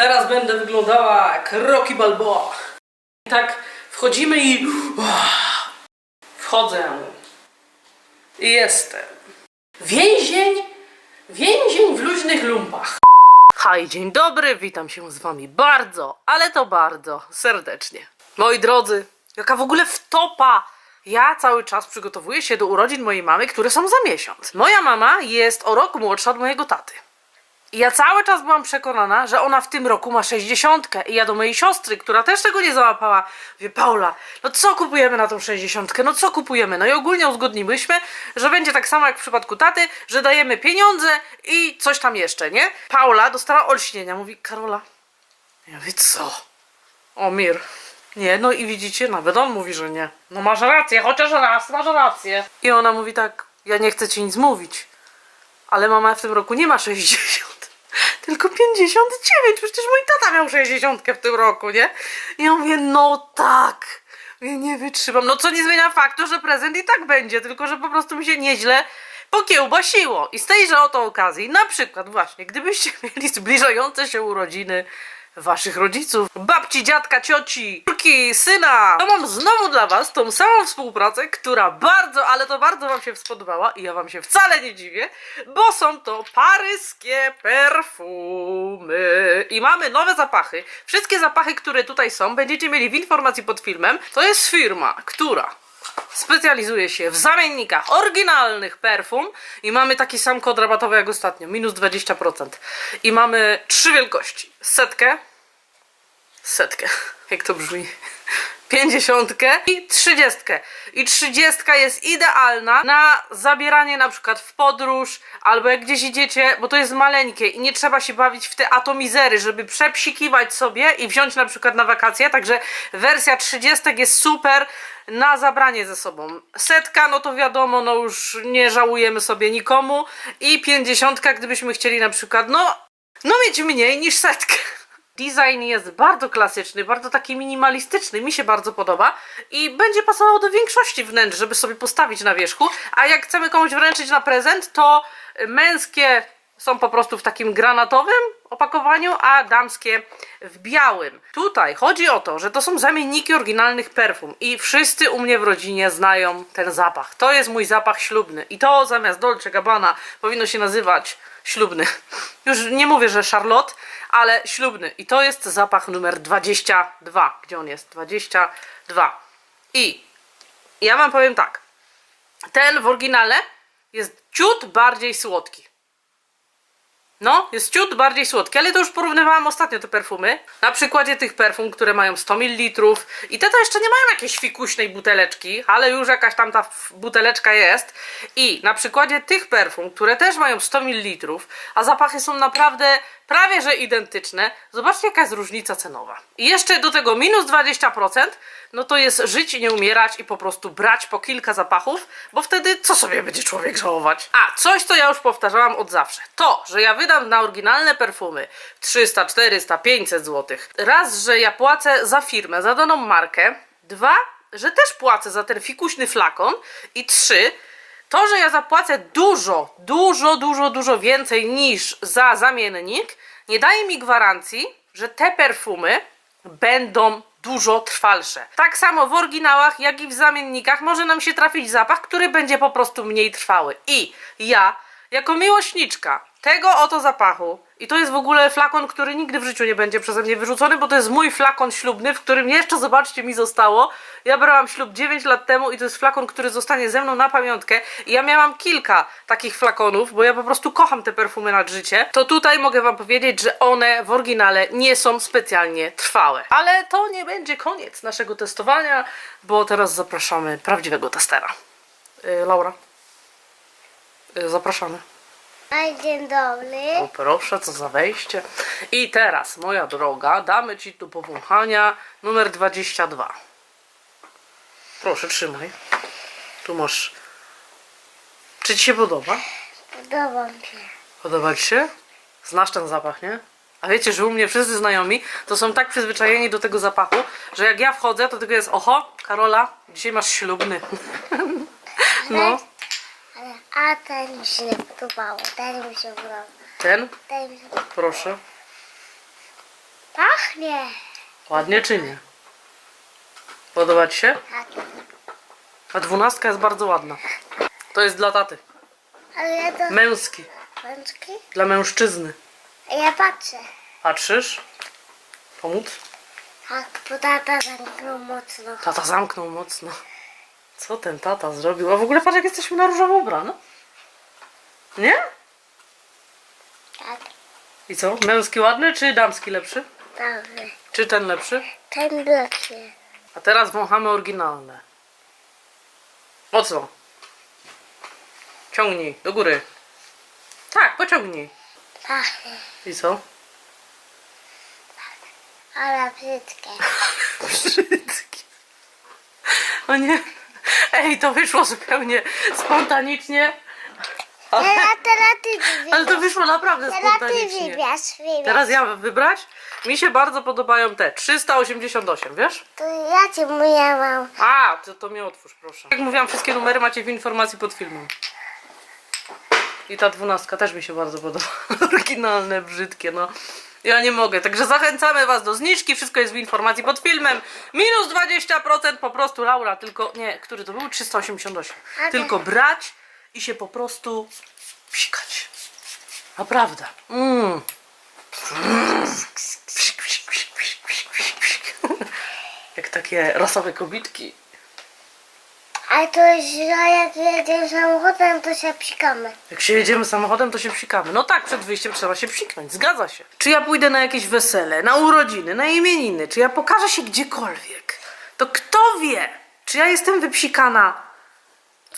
Teraz będę wyglądała jak Rocky Balboa. I tak wchodzimy i... Wchodzę. I jestem. Więzień, więzień w luźnych lumpach. Hej, dzień dobry, witam się z wami bardzo, ale to bardzo serdecznie. Moi drodzy, jaka w ogóle wtopa! Ja cały czas przygotowuję się do urodzin mojej mamy, które są za miesiąc. Moja mama jest o rok młodsza od mojego taty. I ja cały czas byłam przekonana, że ona w tym roku ma 60. I ja do mojej siostry, która też tego nie załapała, mówię, Paula, no co kupujemy na tą 60? No co kupujemy? No i ogólnie uzgodniłyśmy, że będzie tak samo jak w przypadku taty, że dajemy pieniądze i coś tam jeszcze, nie? Paula dostała olśnienia, mówi, Karola. Ja mówię, co? O, Mir. Nie, no i widzicie, nawet on mówi, że nie. No masz rację, chociaż raz masz rację. I ona mówi tak, ja nie chcę ci nic mówić, ale mama w tym roku nie ma 60, tylko 59. Przecież mój tata miał 60 w tym roku, nie? I ja mówię, no tak. Ja nie wytrzymam. No co nie zmienia faktu, że prezent i tak będzie, tylko że po prostu mi się nieźle pokiełbasiło. I z tejże oto okazji, na przykład właśnie, gdybyście mieli zbliżające się urodziny waszych rodziców, babci, dziadka, cioci, córki, syna, to mam znowu dla was tą samą współpracę, która bardzo, ale to bardzo wam się spodobała i ja wam się wcale nie dziwię, bo są to paryskie perfumy i mamy nowe zapachy. Wszystkie zapachy, które tutaj są, będziecie mieli w informacji pod filmem. To jest firma, która specjalizuje się w zamiennikach oryginalnych perfum i mamy taki sam kod rabatowy jak ostatnio, minus 20%. I mamy trzy wielkości. Setkę, setkę, jak to brzmi, pięćdziesiątkę i trzydziestkę. I trzydziestka jest idealna na zabieranie na przykład w podróż, albo jak gdzieś idziecie, bo to jest maleńkie i nie trzeba się bawić w te atomizery, żeby przepsikiwać sobie i wziąć na przykład na wakacje, także wersja trzydziestek jest super na zabranie ze sobą. Setka, no to wiadomo, no już nie żałujemy sobie nikomu i pięćdziesiątka, gdybyśmy chcieli na przykład, no, no mieć mniej niż setkę. Design jest bardzo klasyczny, bardzo taki minimalistyczny, mi się bardzo podoba i będzie pasował do większości wnętrz, żeby sobie postawić na wierzchu. A jak chcemy komuś wręczyć na prezent, to męskie są po prostu w takim granatowym opakowaniu, a damskie w białym. Tutaj chodzi o to, że to są zamienniki oryginalnych perfum i wszyscy u mnie w rodzinie znają ten zapach. To jest mój zapach ślubny i to zamiast Dolce Gabbana powinno się nazywać ślubny. Już nie mówię, że Charlotte, ale ślubny. I to jest zapach numer 22. Gdzie on jest? 22. I ja wam powiem tak. Ten w oryginale jest ciut bardziej słodki. No, jest ciut bardziej słodki, ale to już porównywałam ostatnio te perfumy. Na przykładzie tych perfum, które mają 100 ml i te to jeszcze nie mają jakiejś fikuśnej buteleczki, ale już jakaś tam ta buteleczka jest. I na przykładzie tych perfum, które też mają 100 ml, a zapachy są naprawdę prawie że identyczne, zobaczcie jaka jest różnica cenowa. I jeszcze do tego minus 20%, no to jest żyć i nie umierać i po prostu brać po kilka zapachów, bo wtedy co sobie będzie człowiek żałować? A, coś co ja już powtarzałam od zawsze. To, że ja wydam na oryginalne perfumy 300, 400, 500 zł. Raz, że ja płacę za firmę, za daną markę. Dwa, że też płacę za ten fikuśny flakon. I trzy, to, że ja zapłacę dużo, dużo, dużo, dużo więcej niż za zamiennik, nie daje mi gwarancji, że te perfumy będą dużo trwalsze. Tak samo w oryginałach, jak i w zamiennikach może nam się trafić zapach, który będzie po prostu mniej trwały. I ja, jako miłośniczka tego oto zapachu, i to jest w ogóle flakon, który nigdy w życiu nie będzie przeze mnie wyrzucony, bo to jest mój flakon ślubny, w którym jeszcze, zobaczcie, mi zostało. Ja brałam ślub 9 lat temu i to jest flakon, który zostanie ze mną na pamiątkę. I ja miałam kilka takich flakonów, bo ja po prostu kocham te perfumy nad życie. To tutaj mogę wam powiedzieć, że one w oryginale nie są specjalnie trwałe. Ale to nie będzie koniec naszego testowania, bo teraz zapraszamy prawdziwego testera. Yy, Laura. Yy, zapraszamy. A, dzień dobry. O proszę, co za wejście. I teraz, moja droga, damy Ci tu powąchania numer 22. Proszę, trzymaj. Tu masz. Czy Ci się podoba? Podoba mi się. Podoba Ci się? Znasz ten zapach, nie? A wiecie, że u mnie wszyscy znajomi to są tak przyzwyczajeni do tego zapachu, że jak ja wchodzę, to tylko jest oho, Karola, dzisiaj masz ślubny. No, a ten mi się nie podobało. Ten mi się podobał. ten, Ten mi się proszę. Pachnie. Ładnie czy nie? Podoba ci się? Tak. A dwunastka jest bardzo ładna. To jest dla taty. Ale ja to... Męski. Pączki? Dla mężczyzny. Ja patrzę. Patrzysz? Pomóc? Tak, bo tata zamknął mocno. Tata zamknął mocno. Co ten tata zrobił? A w ogóle patrz jak jesteśmy na różowo ubrane. Nie? Tak, I co? Męski ładny czy damski lepszy? dobry. Czy ten lepszy? Ten lepszy. A teraz wąchamy oryginalne. Mocno. Ciągnij, do góry. Tak, pociągnij. Pachnie. I co? Ale brzydkie. Brzydki. O nie. Ej, to wyszło zupełnie spontanicznie. Ale, to wyszło naprawdę Teraz ty spontanicznie. wybierz, wybierz. Teraz ja mam wybrać? Mi się bardzo podobają te 388, wiesz? To ja ci moja mam. A, to, to mnie otwórz, proszę. Jak mówiłam, wszystkie numery macie w informacji pod filmem. I ta dwunastka też mi się bardzo podoba. Oryginalne, brzydkie, no. Ja nie mogę, także zachęcamy Was do zniżki, wszystko jest w informacji pod filmem. Minus 20% po prostu, Laura, tylko, nie, który to był? 388. Ale- Tylko brać i się po prostu psikać. Naprawdę. Mm. Psik, psik, psik, psik, psik, psik, psik. Jak takie rasowe kobitki. Ale to jest źle, jak jedziemy samochodem, to się psikamy. Jak się jedziemy samochodem, to się psikamy. No tak, przed wyjściem trzeba się psiknąć, zgadza się. Czy ja pójdę na jakieś wesele, na urodziny, na imieniny, czy ja pokażę się gdziekolwiek, to kto wie, czy ja jestem wypsikana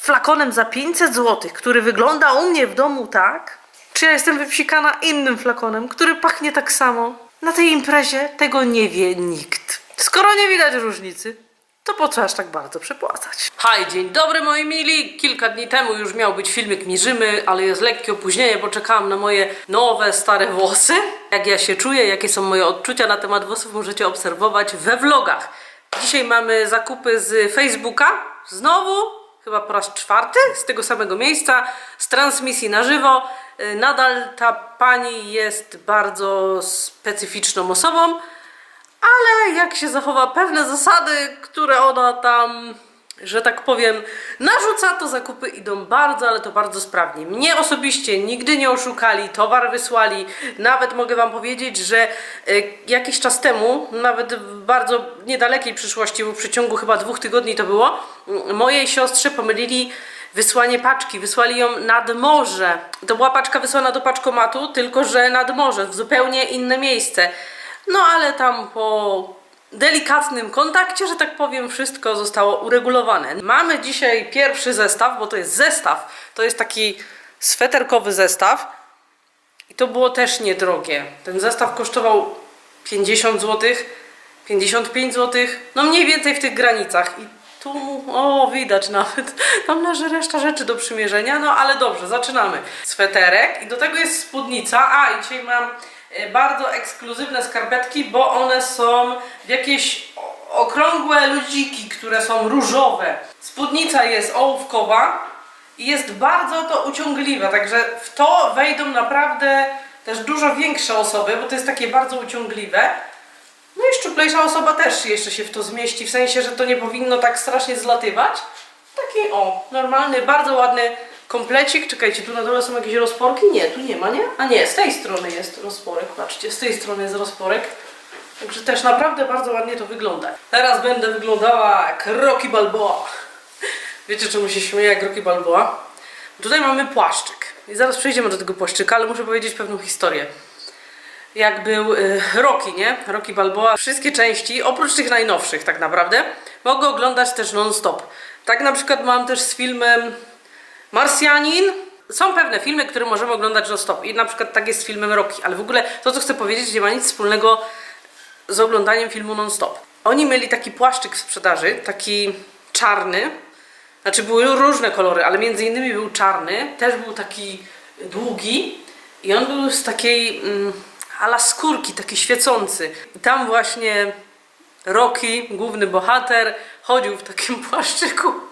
flakonem za 500 zł, który wygląda u mnie w domu tak, czy ja jestem wypsikana innym flakonem, który pachnie tak samo. Na tej imprezie tego nie wie nikt. Skoro nie widać różnicy, to po co aż tak bardzo przepłacać? Hej, dzień dobry moi mili. Kilka dni temu już miał być filmik Mierzymy, ale jest lekkie opóźnienie, bo czekałam na moje nowe, stare włosy. Jak ja się czuję, jakie są moje odczucia na temat włosów, możecie obserwować we vlogach. Dzisiaj mamy zakupy z Facebooka. Znowu, chyba po raz czwarty, z tego samego miejsca, z transmisji na żywo. Y, Nadal ta pani jest bardzo specyficzną osobą ale jak się zachowa pewne zasady, które ona tam, że tak powiem, narzuca, to zakupy idą bardzo, ale to bardzo sprawnie. Mnie osobiście nigdy nie oszukali, towar wysłali. Nawet mogę Wam powiedzieć, że e, jakiś czas temu, nawet w bardzo niedalekiej przyszłości, bo w przeciągu chyba dwóch tygodni to było, mojej siostrze pomylili wysłanie paczki. Wysłali ją nad morze. To była paczka wysłana do paczkomatu, tylko że nad morze, w zupełnie inne miejsce. No ale tam po delikatnym kontakcie, że tak powiem, wszystko zostało uregulowane. Mamy dzisiaj pierwszy zestaw, bo to jest zestaw. To jest taki sweterkowy zestaw. I to było też niedrogie. Ten zestaw kosztował 50 zł, 55 zł, no mniej więcej w tych granicach. I tu, o widać nawet, tam leży reszta rzeczy do przymierzenia, no ale dobrze, zaczynamy. Sweterek i do tego jest spódnica, a i dzisiaj mam bardzo ekskluzywne skarpetki, bo one są w jakieś okrągłe ludziki, które są różowe. Spódnica jest ołówkowa i jest bardzo to uciągliwe, także w to wejdą naprawdę też dużo większe osoby, bo to jest takie bardzo uciągliwe. No i szczuplejsza osoba też jeszcze się w to zmieści, w sensie, że to nie powinno tak strasznie zlatywać. Taki o, normalny, bardzo ładny komplecik. Czekajcie, tu na dole są jakieś rozporki? Nie, tu nie ma, nie? A nie, z tej strony jest rozporek, patrzcie, z tej strony jest rozporek. Także też naprawdę bardzo ładnie to wygląda. Teraz będę wyglądała jak Rocky Balboa. Wiecie czemu się śmieję jak Rocky Balboa? Tutaj mamy płaszczyk. I zaraz przejdziemy do tego płaszczyka, ale muszę powiedzieć pewną historię jak był y, Rocky, nie? Rocky Balboa. Wszystkie części, oprócz tych najnowszych tak naprawdę, mogę oglądać też non-stop. Tak na przykład mam też z filmem Marsjanin. Są pewne filmy, które możemy oglądać non-stop i na przykład tak jest z filmem Rocky, ale w ogóle to, co chcę powiedzieć, nie ma nic wspólnego z oglądaniem filmu non-stop. Oni mieli taki płaszczyk w sprzedaży, taki czarny, znaczy były różne kolory, ale między innymi był czarny, też był taki długi i on był z takiej mm, ala skórki, taki świecący. I tam właśnie Rocky, główny bohater, chodził w takim płaszczyku.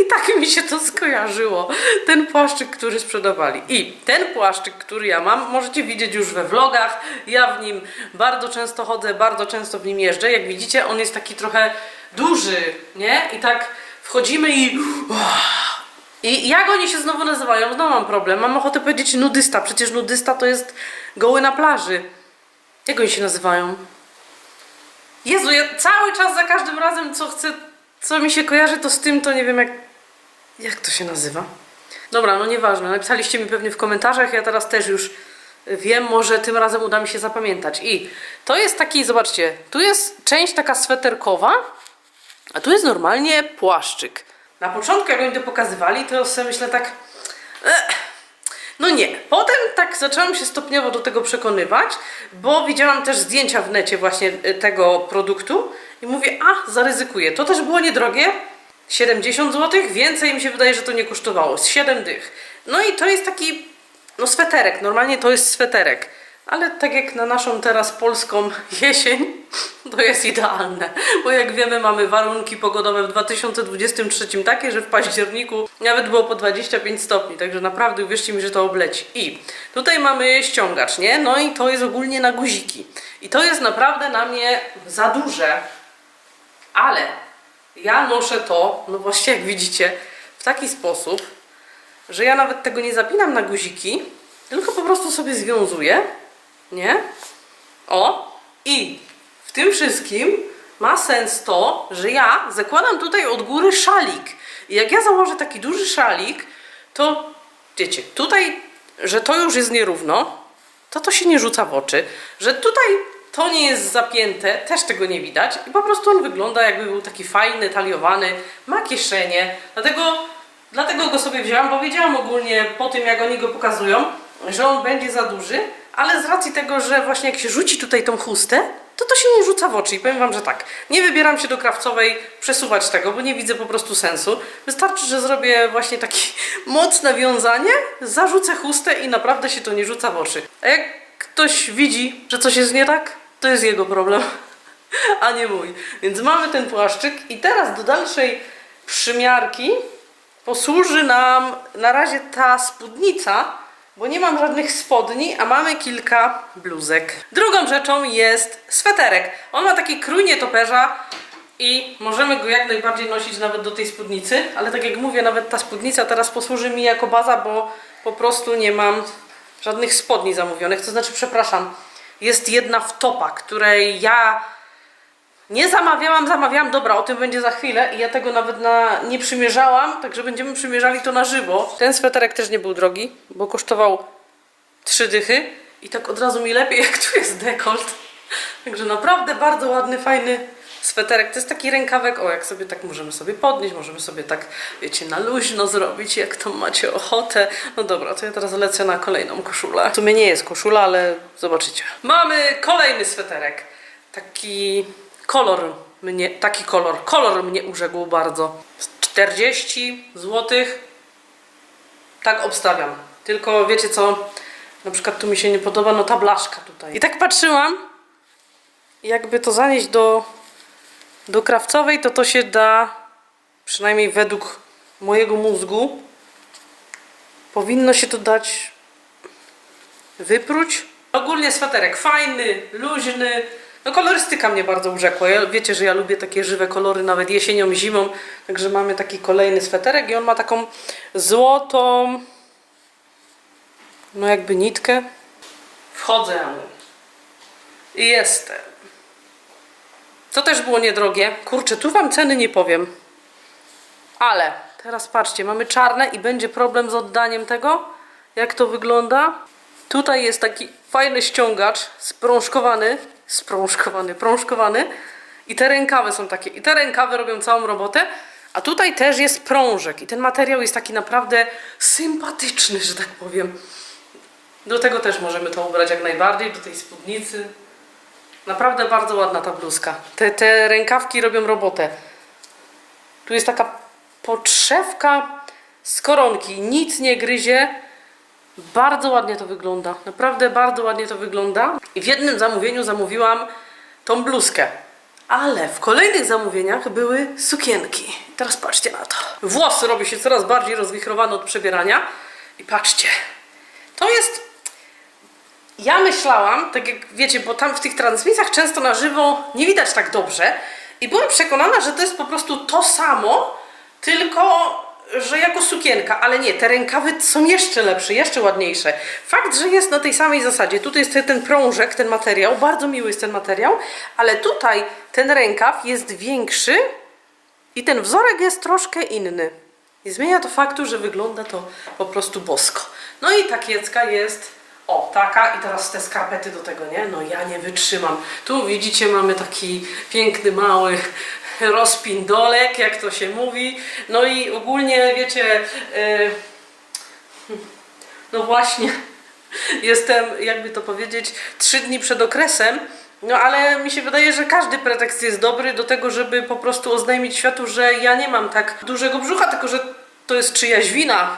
I tak mi się to skojarzyło. Ten płaszczyk, który sprzedawali. I ten płaszczyk, który ja mam, możecie widzieć już we vlogach. Ja w nim bardzo często chodzę, bardzo często w nim jeżdżę. Jak widzicie, on jest taki trochę duży, nie? I tak wchodzimy i. I jak oni się znowu nazywają? Znowu mam problem. Mam ochotę powiedzieć nudysta. Przecież nudysta to jest goły na plaży. Jak oni się nazywają? Jezu, ja cały czas za każdym razem, co chcę, co mi się kojarzy, to z tym, to nie wiem jak. Jak to się nazywa? Dobra, no nieważne. Napisaliście mi pewnie w komentarzach, ja teraz też już wiem, może tym razem uda mi się zapamiętać. I to jest taki, zobaczcie, tu jest część taka sweterkowa, a tu jest normalnie płaszczyk. Na początku, jak oni to pokazywali, to sobie myślę tak. "Eh, no nie. Potem tak zaczęłam się stopniowo do tego przekonywać, bo widziałam też zdjęcia w necie właśnie y, tego produktu i mówię, a zaryzykuję. To też było niedrogie. 70 zł, więcej mi się wydaje, że to nie kosztowało. Z 7 dych. No i to jest taki, no sweterek. Normalnie to jest sweterek. Ale tak jak na naszą teraz polską jesień, to jest idealne. Bo jak wiemy, mamy warunki pogodowe w 2023 takie, że w październiku nawet było po 25 stopni. Także naprawdę uwierzcie mi, że to obleci. I tutaj mamy ściągacz, nie? No i to jest ogólnie na guziki. I to jest naprawdę na mnie za duże. Ale ja noszę to, no właśnie jak widzicie, w taki sposób, że ja nawet tego nie zapinam na guziki, tylko po prostu sobie związuję, nie? O, i w tym wszystkim ma sens to, że ja zakładam tutaj od góry szalik. I jak ja założę taki duży szalik, to wiecie, tutaj, że to już jest nierówno, to to się nie rzuca w oczy, że tutaj to nie jest zapięte, też tego nie widać i po prostu on wygląda jakby był taki fajny, taliowany, ma kieszenie, dlatego, dlatego go sobie wzięłam, bo wiedziałam ogólnie po tym jak oni go pokazują, że on będzie za duży, ale z racji tego, że właśnie jak się rzuci tutaj tą chustę, to to się nie rzuca w oczy i powiem Wam, że tak, nie wybieram się do krawcowej przesuwać tego, bo nie widzę po prostu sensu. Wystarczy, że zrobię właśnie takie mocne wiązanie, zarzucę chustę i naprawdę się to nie rzuca w oczy. A jak ktoś widzi, że coś jest nie tak, to jest jego problem, a nie mój. Więc mamy ten płaszczyk i teraz do dalszej przymiarki posłuży nam na razie ta spódnica, bo nie mam żadnych spodni, a mamy kilka bluzek. Drugą rzeczą jest sweterek. On ma taki krój nietoperza i możemy go jak najbardziej nosić nawet do tej spódnicy, ale tak jak mówię, nawet ta spódnica teraz posłuży mi jako baza, bo po prostu nie mam żadnych spodni zamówionych. To znaczy, przepraszam, jest jedna w topa, której ja nie zamawiałam, zamawiałam, dobra, o tym będzie za chwilę i ja tego nawet na, nie przymierzałam, także będziemy przymierzali to na żywo. Ten sweterek też nie był drogi, bo kosztował trzy dychy i tak od razu mi lepiej, jak tu jest dekolt. Także naprawdę bardzo ładny, fajny sweterek. To jest taki rękawek, o jak sobie tak możemy sobie podnieść, możemy sobie tak, wiecie, na luźno zrobić, jak to macie ochotę. No dobra, to ja teraz lecę na kolejną koszulę. W sumie nie jest koszula, ale zobaczycie. Mamy kolejny sweterek. Taki kolor mnie, taki kolor, kolor mnie urzekł bardzo. 40 zł. Tak obstawiam. Tylko wiecie co, na przykład tu mi się nie podoba, no ta blaszka tutaj. I tak patrzyłam, jakby to zanieść do, do krawcowej, to to się da, przynajmniej według mojego mózgu, powinno się to dać wypróć. Ogólnie sweterek fajny, luźny. No kolorystyka mnie bardzo urzekła. Ja, wiecie, że ja lubię takie żywe kolory nawet jesienią, zimą. Także mamy taki kolejny sweterek i on ma taką złotą no jakby nitkę. Wchodzę i jestem. To też było niedrogie. Kurczę, tu wam ceny nie powiem. Ale teraz patrzcie, mamy czarne i będzie problem z oddaniem tego. Jak to wygląda? Tutaj jest taki fajny ściągacz, sprążkowany, sprążkowany, prążkowany. I te rękawy są takie. I te rękawy robią całą robotę. A tutaj też jest prążek. I ten materiał jest taki naprawdę sympatyczny, że tak powiem. Do tego też możemy to ubrać jak najbardziej, do tej spódnicy. Naprawdę bardzo ładna ta bluzka. Te, te rękawki robią robotę. Tu jest taka podszewka z koronki. Nic nie gryzie. Bardzo ładnie to wygląda. Naprawdę bardzo ładnie to wygląda. I w jednym zamówieniu zamówiłam tą bluzkę. Ale w kolejnych zamówieniach były sukienki. Teraz patrzcie na to. Włosy robi się coraz bardziej rozwichrowane od przebierania. I patrzcie. To jest ja myślałam, tak jak wiecie, bo tam w tych transmisjach często na żywo nie widać tak dobrze i byłam przekonana, że to jest po prostu to samo, tylko że jako sukienka, ale nie, te rękawy są jeszcze lepsze, jeszcze ładniejsze. Fakt, że jest na tej samej zasadzie, tutaj jest ten, prążek, ten materiał, bardzo miły jest ten materiał, ale tutaj ten rękaw jest większy i ten wzorek jest troszkę inny. I zmienia to faktu, że wygląda to po prostu bosko. No i ta kiecka jest, o, taka i teraz te skarpety do tego, nie? No ja nie wytrzymam. Tu widzicie, mamy taki piękny, mały rozpindolek, jak to się mówi. No i ogólnie, wiecie, yy, no właśnie, jestem, jakby to powiedzieć, trzy dni przed okresem, no ale mi się wydaje, że każdy pretekst jest dobry do tego, żeby po prostu oznajmić światu, że ja nie mam tak dużego brzucha, tylko że to jest czyjaś wina.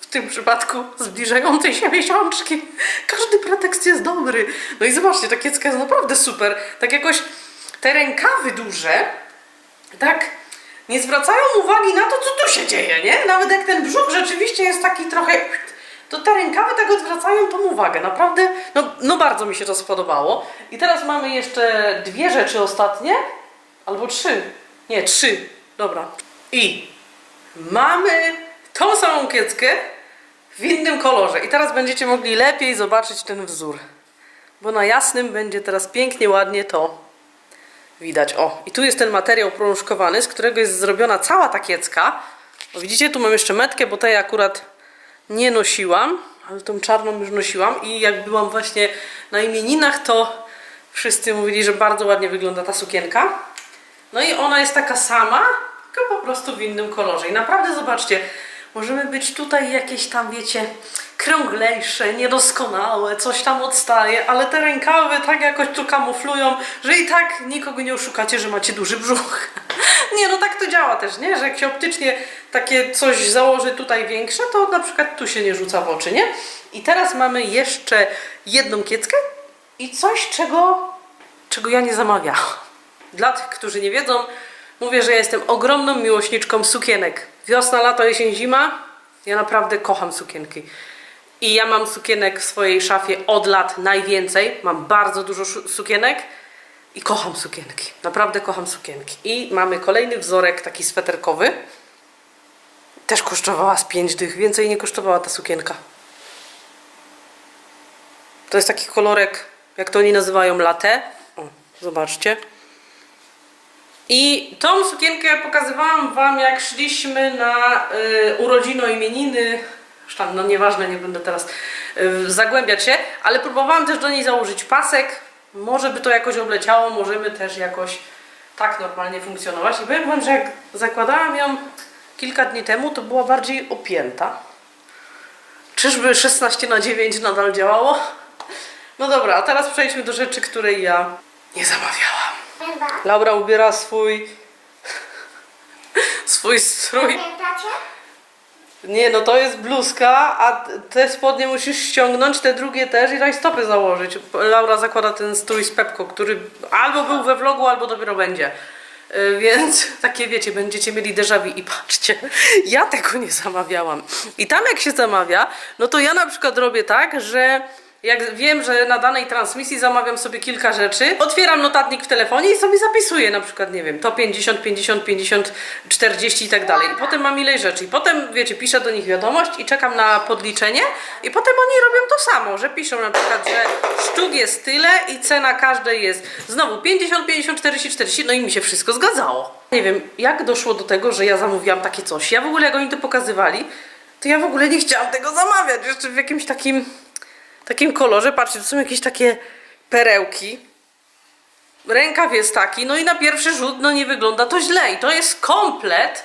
W tym przypadku zbliżającej się miesiączki. Każdy pretekst jest dobry. No i zobaczcie, ta kiecka jest naprawdę super. Tak jakoś te rękawy duże, tak nie zwracają uwagi na to, co tu się dzieje, nie? Nawet jak ten brzuch rzeczywiście jest taki trochę... To te rękawy tak odwracają tą uwagę. Naprawdę, no, no bardzo mi się to spodobało. I teraz mamy jeszcze dwie rzeczy ostatnie. Albo trzy. Nie, trzy. Dobra. I mamy tą samą kieckę w innym kolorze. I teraz będziecie mogli lepiej zobaczyć ten wzór. Bo na jasnym będzie teraz pięknie, ładnie to widać. O, i tu jest ten materiał prążkowany, z którego jest zrobiona cała ta kiecka. O, widzicie, tu mam jeszcze metkę, bo tej akurat nie nosiłam, ale tą czarną już nosiłam i jak byłam właśnie na imieninach, to wszyscy mówili, że bardzo ładnie wygląda ta sukienka. No i ona jest taka sama, tylko po prostu w innym kolorze. I naprawdę zobaczcie, możemy być tutaj jakieś tam, wiecie, krąglejsze, niedoskonałe, coś tam odstaje, ale te rękawy tak jakoś tu kamuflują, że i tak nikogo nie oszukacie, że macie duży brzuch. nie, no tak to działa też, nie? Że jak się optycznie takie coś założy tutaj większe, to na przykład tu się nie rzuca w oczy, nie? I teraz mamy jeszcze jedną kieckę i coś, czego, czego ja nie zamawiałam. Dla tych, którzy nie wiedzą, mówię, że ja jestem ogromną miłośniczką sukienek. Wiosna, lato, jesień, zima. Ja naprawdę kocham sukienki. I ja mam sukienek w swojej szafie od lat najwięcej. Mam bardzo dużo sukienek i kocham sukienki. Naprawdę kocham sukienki. I mamy kolejny wzorek taki sweterkowy. Też kosztowała z 5 dych. Więcej nie kosztowała ta sukienka. To jest taki kolorek, jak to oni nazywają, latte. O, zobaczcie. I tą sukienkę pokazywałam Wam, jak szliśmy na y, urodzino imieniny. Tam, no nieważne, nie będę teraz y, zagłębiać się, ale próbowałam też do niej założyć pasek. Może by to jakoś obleciało, możemy też jakoś tak normalnie funkcjonować. I powiem Wam, że jak zakładałam ją kilka dni temu, to była bardziej opięta. Czyżby 16 na 9 nadal działało? No dobra, a teraz przejdźmy do rzeczy, której ja nie zamawiałam. Laura ubiera swój swój strój. Pamiętacie? Nie, no to jest bluzka, a te spodnie musisz ściągnąć, te drugie też i rajstopy założyć. Laura zakłada ten strój z Pepko, który albo był we vlogu, albo dopiero będzie. Yy, Więc takie wiecie, będziecie mieli déjà i patrzcie, ja tego nie zamawiałam. I tam jak się zamawia, no to ja na przykład robię tak, że jak wiem, że na danej transmisji zamawiam sobie kilka rzeczy, otwieram notatnik w telefonie i sobie zapisuję na przykład, nie wiem, to 50, 50, 50, 40 i tak dalej. Potem mam ileś rzeczy. I potem, wiecie, piszę do nich wiadomość i czekam na podliczenie i potem oni robią to samo, że piszą na przykład, że sztuk jest tyle i cena każdej jest znowu 50, 50, 40, 40, no i mi się wszystko zgadzało. Nie wiem, jak doszło do tego, że ja zamówiłam takie coś. Ja w ogóle, jak oni to pokazywali, to ja w ogóle nie chciałam tego zamawiać. Jeszcze w jakimś takim takim kolorze. Patrzcie, to są jakieś takie perełki. Rękaw jest taki, no i na pierwszy rzut no nie wygląda to źle. I to jest komplet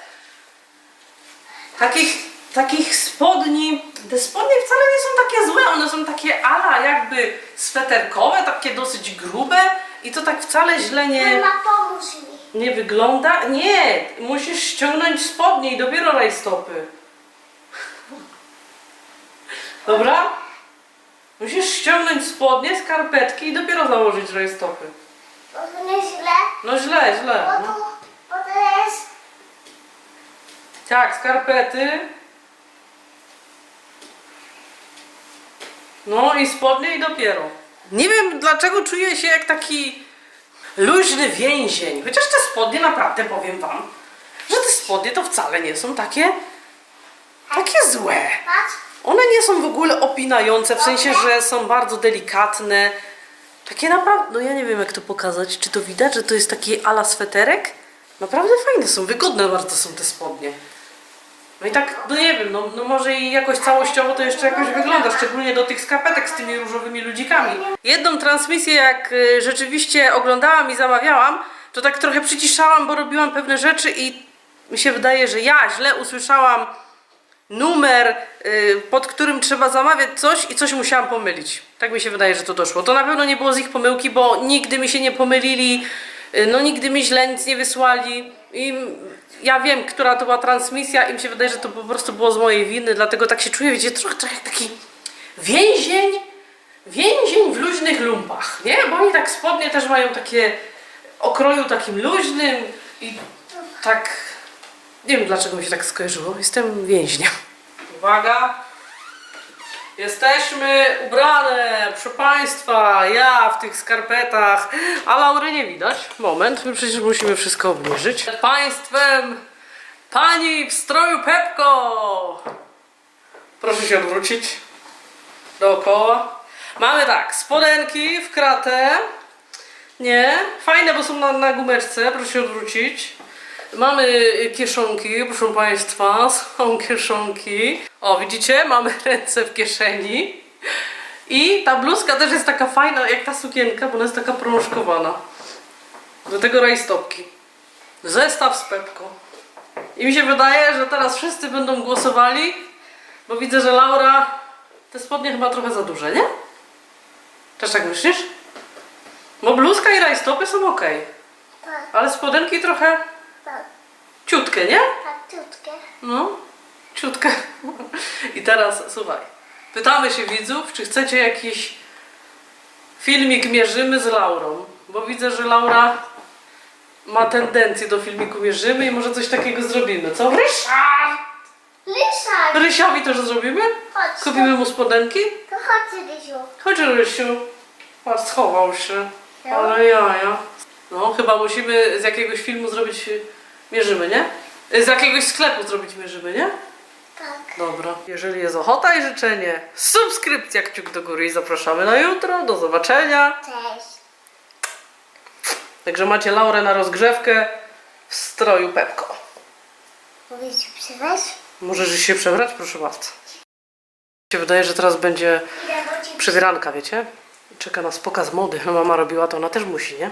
takich, takich spodni. Te spodnie wcale nie są takie złe, one są takie ala jakby sweterkowe, takie dosyć grube i to tak wcale źle nie, Mama, pomóż mi. nie wygląda. Nie, musisz ściągnąć spodnie i dopiero rajstopy. Dobra? Musisz ściągnąć spodnie, skarpetki i dopiero założyć rajstopy. Bo to nie źle, No źle, źle. Bo No. tu, bo to jest... Tak, skarpety. No i spodnie i dopiero. Nie wiem dlaczego czuję się jak taki luźny więzień. Chociaż te spodnie naprawdę powiem wam, że te spodnie to wcale nie są takie takie złe. Patrz. One nie są w ogóle opinające, w sensie, że są bardzo delikatne. Takie naprawdę, no ja nie wiem jak to pokazać. Czy to widać, że to jest taki ala sweterek? Naprawdę fajne są, wygodne bardzo są te spodnie. No i tak, no nie wiem, no, no może i jakoś całościowo to jeszcze jakoś wygląda, szczególnie do tych skarpetek z tymi różowymi ludzikami. Jedną transmisję jak y, rzeczywiście oglądałam i zamawiałam, to tak trochę przyciszałam, bo robiłam pewne rzeczy i mi się wydaje, że ja źle usłyszałam numer, y, pod którym trzeba zamawiać coś i coś musiałam pomylić. Tak mi się wydaje, że to doszło. To na pewno nie było z ich pomyłki, bo nigdy mi się nie pomylili, y, no nigdy mi źle nic nie wysłali i ja wiem, która to była transmisja i mi się wydaje, że to po prostu było z mojej winy, dlatego tak się czuję, wiecie, trochę, trochę jak taki więzień, więzień w luźnych lumpach, nie? Bo oni tak spodnie też mają takie okroju takim luźnym i tak nie wiem dlaczego mi się tak skojarzyło. Jestem więźniem. Uwaga! Jesteśmy ubrane, proszę Państwa, ja w tych skarpetach, a Laury nie widać. Moment, my przecież musimy wszystko obniżyć. Państwem pani w stroju Pepko! Proszę się odwrócić dookoła. Mamy tak, spodenki w kratę. Nie, fajne, bo są na, na gumeczce, proszę się odwrócić. Mamy kieszonki, proszę Państwa, są kieszonki. O, widzicie, mamy ręce w kieszeni. I ta bluzka też jest taka fajna, jak ta sukienka, bo ona jest taka prążkowana. Do tego rajstopki. Zestaw z Pepką. I mi się wydaje, że teraz wszyscy będą głosowali, bo widzę, że Laura te spodnie chyba trochę za duże, nie? Też tak myślisz? Bo bluzka i rajstopy są ok, Tak, ale spodenki trochę tak, ciutkie, nie? tak, ciutkie. No, ciutkę. I teraz słuchaj. Pytamy się widzów, czy chcecie jakiś filmik mierzymy z Laurą. Bo widzę, że Laura ma tendencję do filmiku mierzymy i może coś takiego zrobimy. Co? Ryszard! Lisa! Rysiowi też zrobimy? Chodź, Kupimy mu spodenki? to chodź, Rysiu. Chodź Rysiu. Patrz, schował się. Ale jaja. No, chyba musimy z jakiegoś filmu zrobić y, mierzymy, nie? Y, Z jakiegoś sklepu zrobić mierzymy, nie? Tak. Dobra. Jeżeli jest ochota i życzenie, subskrypcja, kciuk do góry i zapraszamy na jutro. Do zobaczenia. Cześć. Także macie Laurę na rozgrzewkę w stroju Pepko. Mówisz, przyweź? Możesz się przebrać? Proszę bardzo. Mi się wydaje, że teraz będzie przebieranka, wiecie? Czeka nas pokaz mody. No, Mama robiła to, ona też musi, nie?